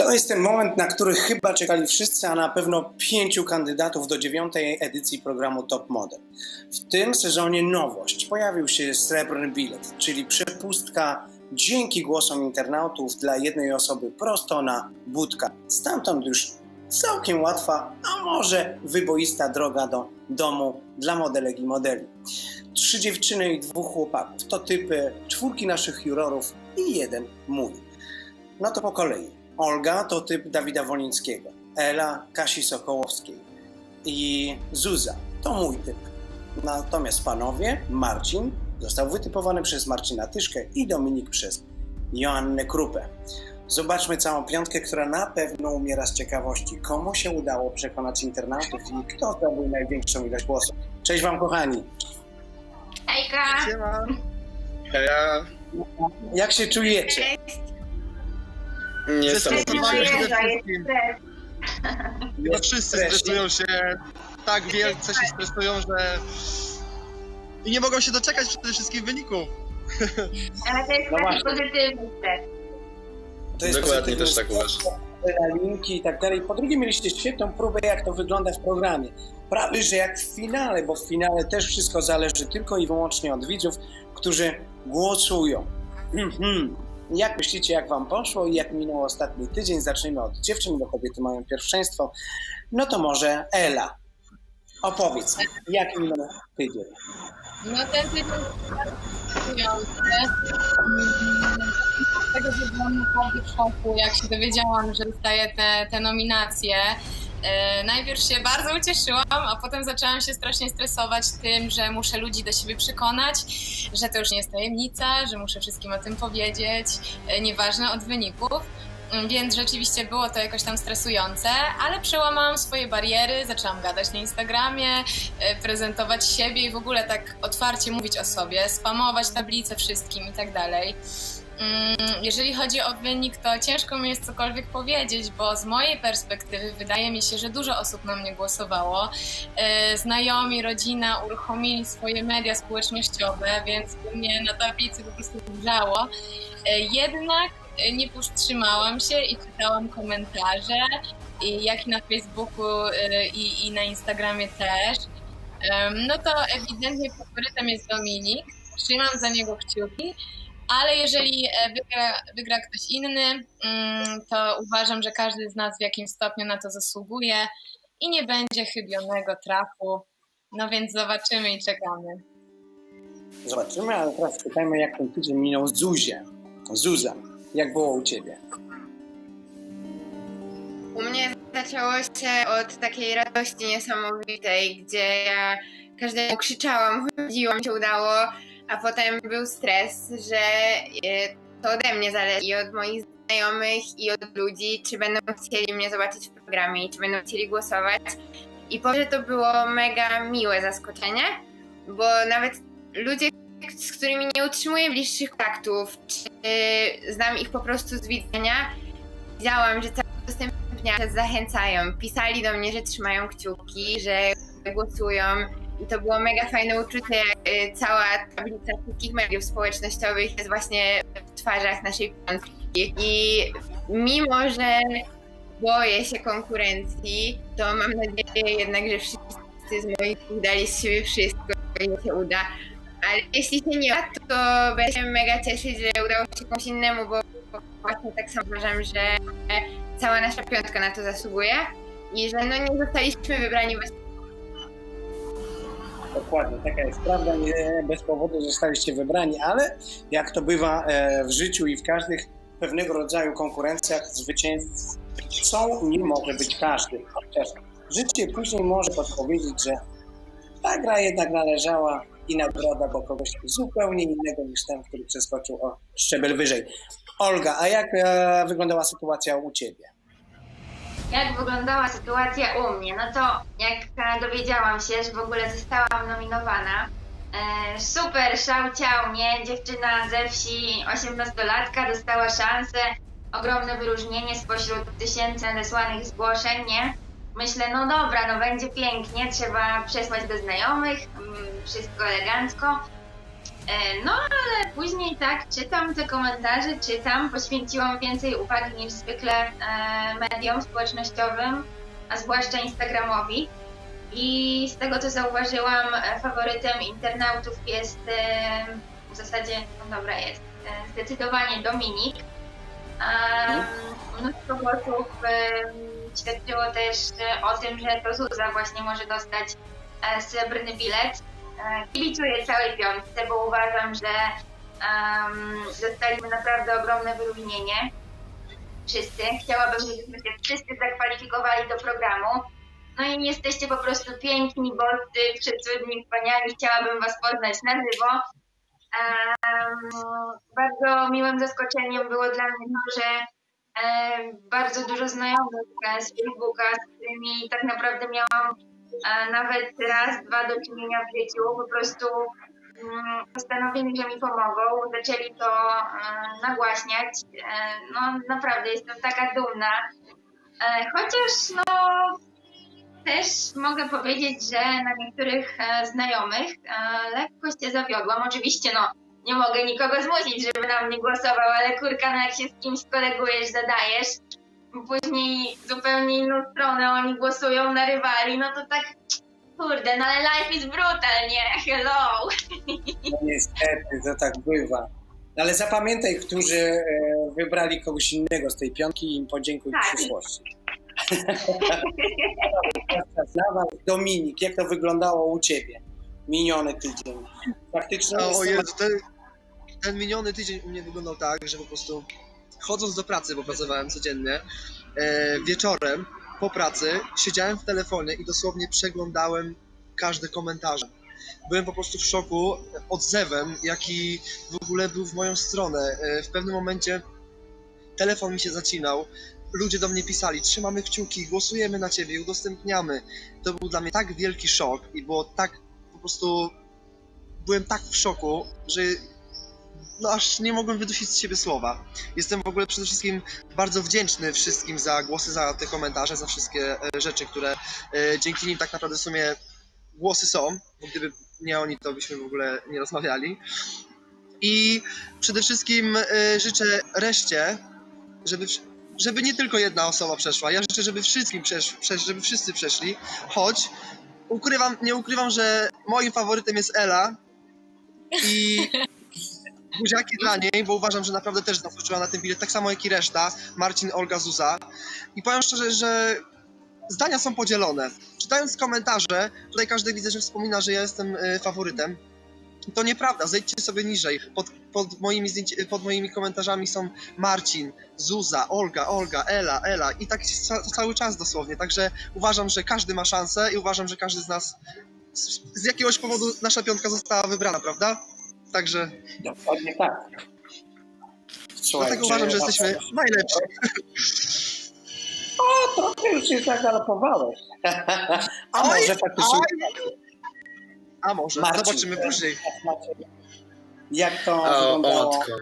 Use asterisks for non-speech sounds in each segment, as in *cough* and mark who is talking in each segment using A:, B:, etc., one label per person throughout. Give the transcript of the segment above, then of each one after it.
A: To jest ten moment, na który chyba czekali wszyscy, a na pewno pięciu kandydatów do dziewiątej edycji programu Top Model. W tym sezonie nowość. Pojawił się srebrny bilet, czyli przepustka dzięki głosom internautów dla jednej osoby prosto na budka. Stamtąd już całkiem łatwa, a może wyboista droga do domu dla modelek i modeli. Trzy dziewczyny i dwóch chłopaków to typy czwórki naszych jurorów i jeden mój. No to po kolei. Olga to typ Dawida Wolińskiego, Ela Kasi Sokołowskiej i Zuza to mój typ. Natomiast panowie, Marcin został wytypowany przez Marcina Tyszkę i Dominik przez Joannę Krupę. Zobaczmy całą piątkę, która na pewno umiera z ciekawości. Komu się udało przekonać internautów i kto zdobył największą ilość głosów? Cześć wam kochani!
B: Hejka!
C: Siema. Ja
A: Jak się czujecie?
C: Niesamowicie.
B: Jeża,
C: no wszyscy
A: stres.
C: stresują się, tak wielce się stresują, że i nie mogą się doczekać przede wszystkim wyników.
B: Ale to jest
A: No
B: taki
A: właśnie.
B: pozytywny stres.
A: To jest
C: Dokładnie
A: pozytywny
C: też tak uważam.
A: linki i tak dalej. Po drugie, mieliście świetną próbę, jak to wygląda w programie. Prawie, że jak w finale, bo w finale też wszystko zależy tylko i wyłącznie od widzów, którzy głosują. Mhm. *clears throat* Jak myślicie, jak wam poszło i jak minął ostatni tydzień? Zacznijmy od dziewczyn, bo kobiety mają pierwszeństwo. No to może Ela. Opowiedz, jak minął tydzień?
D: No ten tydzień. Mm, Tego, że byłam naprawdę w szoku, jak się dowiedziałam, że dostaję te, te nominacje. E, najpierw się bardzo ucieszyłam, a potem zaczęłam się strasznie stresować tym, że muszę ludzi do siebie przekonać, że to już nie jest tajemnica, że muszę wszystkim o tym powiedzieć, e, nieważne od wyników. Mm, Więc rzeczywiście było to jakoś tam stresujące, ale przełamałam swoje bariery, zaczęłam gadać na Instagramie, e, prezentować siebie i w ogóle tak otwarcie mówić o sobie, spamować tablice wszystkim i tak dalej. Mm, Jeżeli chodzi o wynik, to ciężko mi jest cokolwiek powiedzieć, bo z mojej perspektywy wydaje mi się, że dużo osób na mnie głosowało. E, Znajomi, rodzina uruchomili swoje media społecznościowe, więc mnie na tablicy po prostu wrzało. E, Jednak e, nie powstrzymałam się i czytałam komentarze, jak i na Facebooku i, i na Instagramie też. No to ewidentnie faworytem jest Dominik. Trzymam za niego kciuki, ale jeżeli e, wygra, wygra ktoś inny, mm, to uważam, że każdy z nas w jakimś stopniu na to zasługuje i nie będzie chybionego trafu. No więc zobaczymy i czekamy.
A: Zobaczymy, ale teraz pytajmy, jak ten tydzień minął Zuzie. Zuza, jak było u ciebie?
E: U mnie zaczęło się od takiej radości niesamowitej, gdzie ja każdemu krzyczałam, chodziłam, się udało, a potem był stres, że e, to ode mnie zależy i od moich znajomych i od ludzi, czy będą chcieli mnie zobaczyć w programie czy będą chcieli głosować. I powiem, że to było mega miłe zaskoczenie, bo nawet ludzie, z którymi nie utrzymuję bliższych kontaktów, czy znam ich po prostu z widzenia, widziałam, że cały że zachęcają. Pisali do mnie, że trzymają kciuki, że głosują. I to było mega fajne uczucie. jak, y, Cała tablica wszystkich mediów społecznościowych jest właśnie w twarzach naszej piątki. I mimo, że boję się konkurencji, to mam nadzieję jednak, że wszyscy z moich dali z siebie wszystko i się uda. Ale jeśli się nie uda, to będę się mega cieszyć, że udało się komuś innemu, bo właśnie tak samo uważam, że cała nasza piątka na to zasługuje i że no nie zostaliśmy wybrani bez
A: Dokładnie, taka jest prawda. Nie bez powodu zostaliście wybrani, ale jak to bywa e, w życiu i w każdych pewnego rodzaju konkurencjach, zwycięzcą nie może być każdy. Chociaż życie później może podpowiedzieć, że ta gra jednak należała i nagroda, bo kogoś zupełnie innego niż ten, który przeskoczył o szczebel wyżej. Olga, a jak e, wyglądała sytuacja u ciebie?
B: Jak wyglądała sytuacja u mnie? No to jak e, dowiedziałam się, że w ogóle zostałam nominowana, e, super szał ciał, nie? Dziewczyna ze wsi, 18-latka, dostała szansę, ogromne wyróżnienie spośród tysięcy nadesłanych zgłoszeń, nie? Myślę, no dobra, no będzie pięknie, trzeba przesłać do znajomych, mm, wszystko elegancko. E, No ale później tak, czytam te komentarze, czytam, poświęciłam więcej uwagi niż zwykle e, mediom społecznościowym, a zwłaszcza Instagramowi. I z tego co zauważyłam, e, faworytem internautów jest w zasadzie, no dobra, jest zdecydowanie Dominik. Mnóstwo głosów świadczyło też o tym, że to Zuza właśnie może dostać srebrny bilet. E, Kibicuję całej piątce, bo uważam, że um, dostaliśmy naprawdę ogromne wyróżnienie. Wszyscy. Chciałabym, żebyśmy się wszyscy zakwalifikowali do programu. No i jesteście po prostu piękni, boscy, przecudni, wspaniali. Chciałabym Was poznać na żywo. Em, bardzo miłym zaskoczeniem było dla mnie to, że e, bardzo dużo znajomych z Facebooka, z którymi tak naprawdę miałam nawet raz, dwa do czynienia w życiu, po prostu mm, postanowili, że mi pomogą, zaczęli to e, nagłaśniać. E, no naprawdę jestem taka dumna. E, chociaż no też mogę powiedzieć, że na niektórych znajomych lekko się zawiodłam. Oczywiście no nie mogę nikogo zmusić, żeby na mnie głosował, ale kurka, no jak się z kimś kolegujesz, zadajesz, później zupełnie inną stronę oni głosują na rywali, no to tak kurde, no ale life is brutal, nie? Hello!
A: No niestety, to tak bywa. Ale zapamiętaj, którzy e, wybrali kogoś innego z tej piątki i im podziękuj
B: Tak.
A: w przyszłości. *laughs* Dla was, Dominik, jak to wyglądało u Ciebie? Miniony tydzień. Faktycznie
C: O,
A: jest
C: ten, ten miniony tydzień u mnie wyglądał tak, że po prostu chodząc do pracy, bo pracowałem codziennie, e, wieczorem po pracy siedziałem w telefonie i dosłownie przeglądałem każde komentarze. Byłem po prostu w szoku odzewem, jaki w ogóle był w moją stronę. E, w pewnym momencie telefon mi się zacinał, ludzie do mnie pisali, trzymamy kciuki, głosujemy na ciebie, udostępniamy. To był dla mnie tak wielki szok i było tak po prostu byłem tak w szoku, że no aż nie mogłem wydusić z siebie słowa. Jestem w ogóle przede wszystkim bardzo wdzięczny wszystkim za głosy, za te komentarze, za wszystkie e, rzeczy, które e, dzięki nim tak naprawdę w sumie głosy są, bo gdyby nie oni, to byśmy w ogóle nie rozmawiali. I przede wszystkim e, życzę reszcie, żeby, żeby nie tylko jedna osoba przeszła. Ja życzę, żeby wszystkim przesz, żeby wszyscy przeszli, choć ukrywam, nie ukrywam, że moim faworytem jest Ela i *laughs* buziaki dla niej, bo uważam, że naprawdę też zasłużyła na ten bilet, tak samo jak i reszta, Marcin, Olga, Zuza. I powiem szczerze, że zdania są podzielone. Czytając komentarze, tutaj każdy widzę, że wspomina, że ja jestem y, faworytem. To nieprawda, zejdźcie sobie niżej. Pod, pod, moimi zdjęci, pod moimi komentarzami są Marcin, Zuza, Olga, Olga, Ela, Ela i tak ca, cały czas dosłownie. Także uważam, że każdy ma szansę i uważam, że każdy z nas z, z jakiegoś powodu nasza piątka została wybrana, prawda? Także
A: dokładnie tak. Słuchaj,
C: dlatego uważam, że jesteśmy najlepsi.
A: Trochę już się zagalopowałeś. A
C: Oj,
A: może faktycznie...
C: A może,
A: Marcin.
C: zobaczymy później.
A: Jak to
F: O,
A: wyglądało?
F: matko.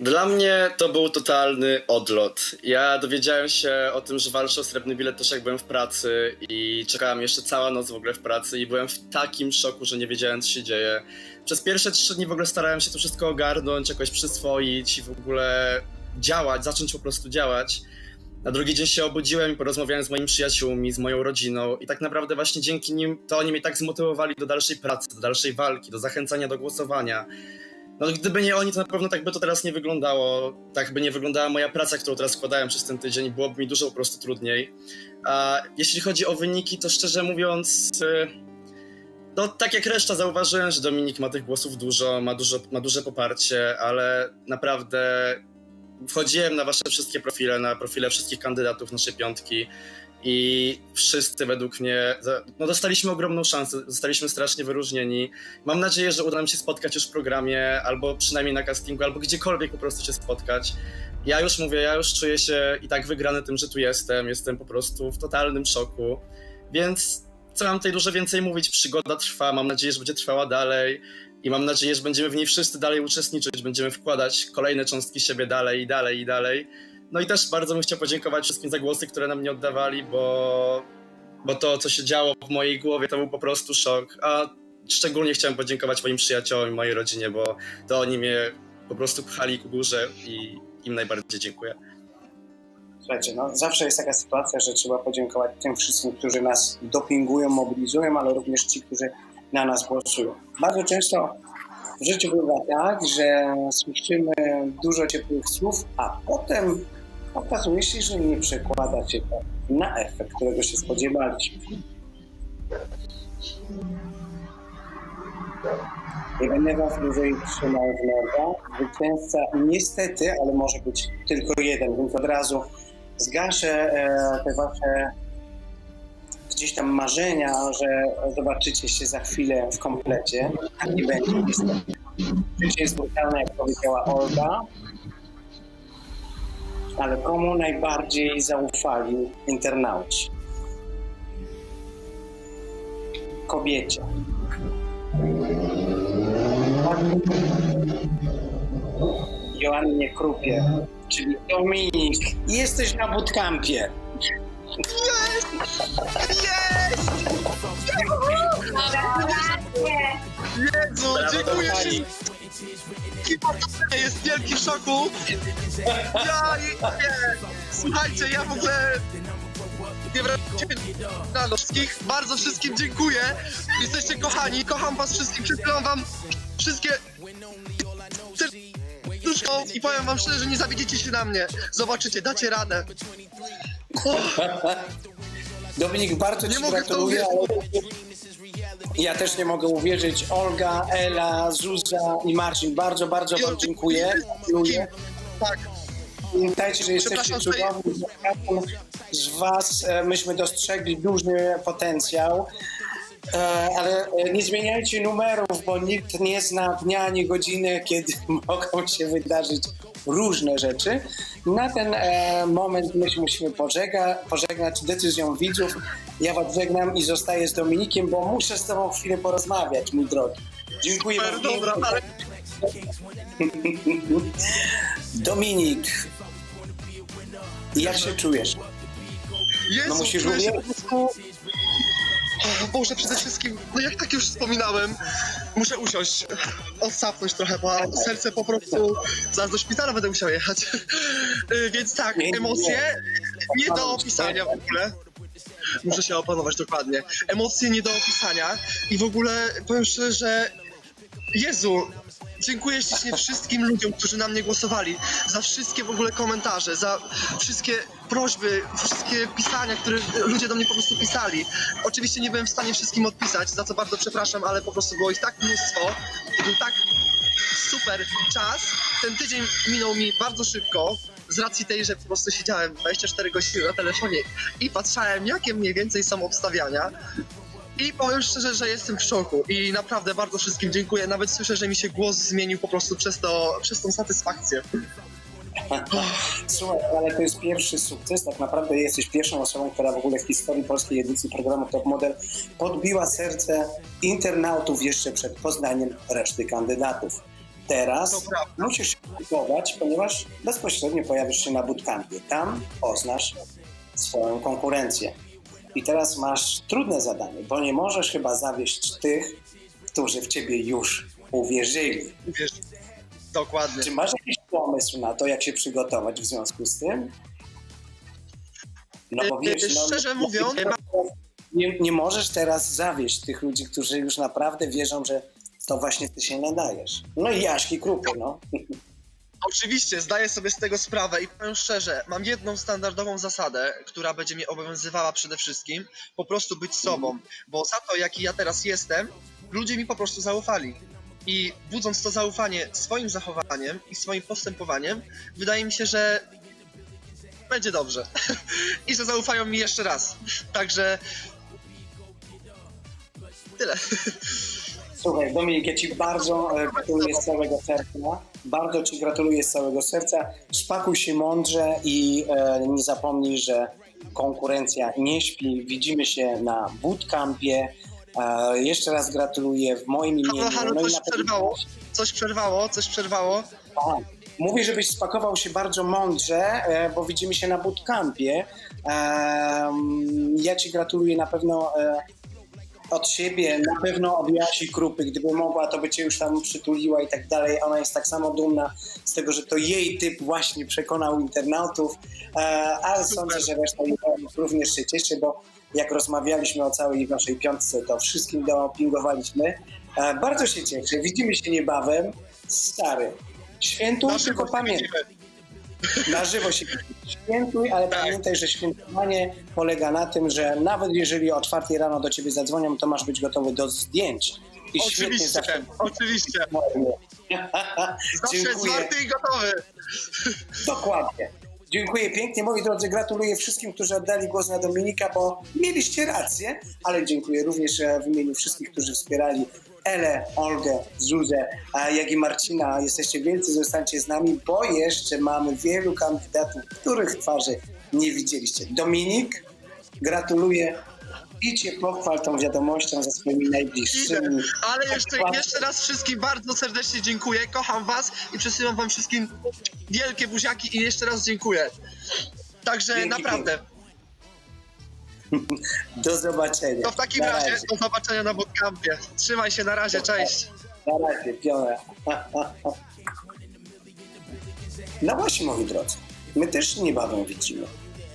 F: Dla mnie to był totalny odlot. Ja dowiedziałem się o tym, że walczę o srebrny bilet też jak byłem w pracy i czekałem jeszcze cała noc w ogóle w pracy i byłem w takim szoku, że nie wiedziałem co się dzieje. Przez pierwsze trzy dni w ogóle starałem się to wszystko ogarnąć, jakoś przyswoić i w ogóle działać, zacząć po prostu działać. Na drugi dzień się obudziłem i porozmawiałem z moimi przyjaciółmi, z moją rodziną i tak naprawdę właśnie dzięki nim to oni mnie tak zmotywowali do dalszej pracy, do dalszej walki, do zachęcania do głosowania. No gdyby nie oni, to na pewno tak by to teraz nie wyglądało. Tak by nie wyglądała moja praca, którą teraz składałem przez ten tydzień. Byłoby mi dużo po prostu trudniej. A jeśli chodzi o wyniki, to szczerze mówiąc, y, no tak jak reszta zauważyłem, że Dominik ma tych głosów dużo, ma, dużo, ma duże poparcie, ale naprawdę wchodziłem na wasze wszystkie profile, na profile wszystkich kandydatów naszej piątki i wszyscy według mnie no dostaliśmy ogromną szansę, zostaliśmy strasznie wyróżnieni. Mam nadzieję, że uda nam się spotkać już w programie, albo przynajmniej na castingu, albo gdziekolwiek po prostu się spotkać. Ja już mówię, ja już czuję się i tak wygrany tym, że tu jestem. Jestem po prostu w totalnym szoku. Więc co mam tutaj dużo więcej mówić? Przygoda trwa, mam nadzieję, że będzie trwała dalej i mam nadzieję, że będziemy w niej wszyscy dalej uczestniczyć, będziemy wkładać kolejne cząstki siebie dalej i dalej i dalej. No i też bardzo bym chciał podziękować wszystkim za głosy, które nam nie oddawali, bo, bo to, co się działo w mojej głowie, to był po prostu szok. A szczególnie chciałem podziękować moim przyjaciołom i mojej rodzinie, bo to oni mnie po prostu pchali ku górze i im najbardziej dziękuję.
A: Słuchajcie, no zawsze jest taka sytuacja, że trzeba podziękować tym wszystkim, którzy nas dopingują, mobilizują, ale również ci, którzy na nas głosują. Bardzo często w życiu bywa tak, że słyszymy dużo ciepłych słów, a potem okazuje się, że nie przekłada się to na efekt, którego się spodziewaliśmy. Będę was dłużej trzymał w nogach. Zwycięzca niestety, ale może być tylko jeden, więc od razu zgaszę e, te wasze gdzieś tam marzenia, że zobaczycie się za chwilę w komplecie. Tak nie będzie niestety. Życie jest brutalne, jak powiedziała Olga. Ale komu najbardziej zaufali internauci? Kobiecie. Joannie Krupie, czyli Dominik. Jesteś na bootcampie.
C: Jezu,
F: Brawo,
C: dziękuję
F: kochani.
C: wszystkim. Jest wielki w szoku. Ja nie. Słuchajcie, ja w ogóle nie wracam na wszystkich. Bardzo wszystkim dziękuję. Jesteście kochani, kocham was wszystkich. Przesyłam wam wszystkie serduszko i powiem wam szczerze, że nie zawiedziecie się na mnie. Zobaczycie, dacie radę. *laughs*
A: Dominik, bardzo
C: Nie
A: Ci
C: mogę to
A: gratuluję. ale Ja też nie mogę uwierzyć. Olga, Ela, Zuza i Marcin, bardzo, bardzo Wam dziękuję. Gratuluję.
C: Tak,
A: Pamiętajcie, że jesteście cudowni. Z Was e, myśmy dostrzegli duży potencjał. E, Ale e, nie zmieniajcie numerów, bo nikt nie zna dnia ani godziny, kiedy *laughs* mogą się wydarzyć różne rzeczy. Na ten e, moment my się musimy pożega, pożegnać decyzją widzów. Ja Was żegnam i zostaję z Dominikiem, bo muszę z Tobą chwilę porozmawiać, mój drogi. Dziękuję
C: super, dobra, ale *laughs*
A: Dominik, jak się czujesz?
C: Jezu,
A: No musisz
C: czuję się. O Boże, przede wszystkim, no jak tak już wspominałem, muszę usiąść, odsapnąć trochę, bo serce po prostu, zaraz do szpitala będę musiał jechać. Y, Więc tak, emocje nie do opisania w ogóle. Muszę się opanować dokładnie. Emocje nie do opisania i w ogóle powiem szczerze, że Jezu, dziękuję ślicznie wszystkim ludziom, którzy na mnie głosowali, za wszystkie w ogóle komentarze, za wszystkie prośby, wszystkie pisania, które ludzie do mnie po prostu pisali. Oczywiście nie byłem w stanie wszystkim odpisać, za co bardzo przepraszam, ale po prostu było ich tak mnóstwo był tak super czas. Ten tydzień minął mi bardzo szybko. Z racji tej, że po prostu siedziałem 24 godziny na telefonie i patrzałem, jakie mniej więcej są obstawiania. I powiem szczerze, że jestem w szoku i naprawdę bardzo wszystkim dziękuję. Nawet słyszę, że mi się głos zmienił po prostu przez, to, przez tą satysfakcję.
A: Słuchaj, ale to jest pierwszy sukces. Tak naprawdę jesteś pierwszą osobą, która w ogóle w historii polskiej edycji programu Top Model podbiła serce internautów jeszcze przed poznaniem reszty kandydatów. Teraz musisz się kupować, ponieważ bezpośrednio pojawisz się na bootcampie. Tam poznasz swoją konkurencję. I teraz masz trudne zadanie, bo nie możesz chyba zawieść tych, którzy w ciebie już uwierzyli.
C: Wiesz, dokładnie.
A: Czy masz jakiś pomysł na to, jak się przygotować w związku z tym? No bo
C: Yy,
A: wiesz, no,
C: szczerze mówiąc,
A: nie, nie możesz teraz zawieść tych ludzi, którzy już naprawdę wierzą, że to właśnie ty się nadajesz. No i Jaśki Krupy, no.
C: Oczywiście, zdaję sobie z tego sprawę i powiem szczerze, mam jedną standardową zasadę, która będzie mnie obowiązywała przede wszystkim, po prostu być sobą, bo za to, jaki ja teraz jestem, ludzie mi po prostu zaufali. I budząc to zaufanie swoim zachowaniem i swoim postępowaniem, wydaje mi się, że będzie dobrze. *laughs* I że zaufają mi jeszcze raz. Także tyle.
A: Słuchaj, Dominik, ja ci bardzo e, gratuluję z całego serca. Bardzo ci gratuluję z całego serca. Spakuj się mądrze i e, nie zapomnij, że konkurencja nie śpi. Widzimy się na bootcampie. E, jeszcze raz gratuluję w moim imieniu.
C: Halo, halo,
A: no
C: coś
A: pewno-
C: przerwało, coś przerwało, coś przerwało.
A: Aha. Mówię, żebyś spakował się bardzo mądrze, e, bo widzimy się na bootcampie. Ja ci gratuluję na pewno e, od siebie na pewno objęłaś jej krupy. Gdyby mogła, to by cię już tam przytuliła i tak dalej. Ona jest tak samo dumna z tego, że to jej typ właśnie przekonał internautów, ale sądzę, że reszta również się cieszy, bo jak rozmawialiśmy o całej naszej piątce, to wszystkim dopingowaliśmy. E, bardzo się cieszę. Widzimy się niebawem. Stary, świętuj, tylko pamiętaj. Na żywo się świętuj, ale
C: Tak.
A: pamiętaj, że świętowanie polega na tym, że nawet jeżeli o czwartej rano do ciebie zadzwonią, to masz być gotowy do zdjęć. I
C: Oczywiście,
A: zawsze.
C: oczywiście. *laughs* Zawsze
A: Dziękuję.
C: zwarty i gotowy.
A: Dokładnie. Dziękuję pięknie. Moi drodzy, gratuluję wszystkim, którzy oddali głos na Dominika, bo mieliście rację, ale dziękuję również e, w imieniu wszystkich, którzy wspierali Elę, Olgę, Zuzę, jak i Marcina. Jesteście wielcy, zostańcie z nami, bo jeszcze mamy wielu kandydatów, których twarzy nie widzieliście. Dominik, gratuluję i cię pochwal tą wiadomością ze swoimi najbliższymi.
C: Ale jeszcze, jeszcze raz wszystkim bardzo serdecznie dziękuję. Kocham was i przesyłam wam wszystkim wielkie buziaki i jeszcze raz dziękuję. Także
A: Dzięki,
C: naprawdę. *laughs*
A: Do zobaczenia.
C: To w takim
A: Na
C: razie do zobaczenia na bootcampie. Trzymaj się, na razie, cześć.
A: Na razie, piona. *laughs* No właśnie, moi drodzy, my też niebawem widzimy.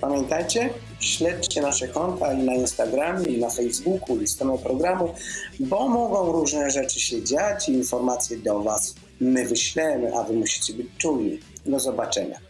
A: Pamiętajcie, śledźcie nasze konta i na Instagramie, i na Facebooku, i stronę programu, bo mogą różne rzeczy się dziać i informacje do Was my wyślemy, a Wy musicie być czujni. Do zobaczenia.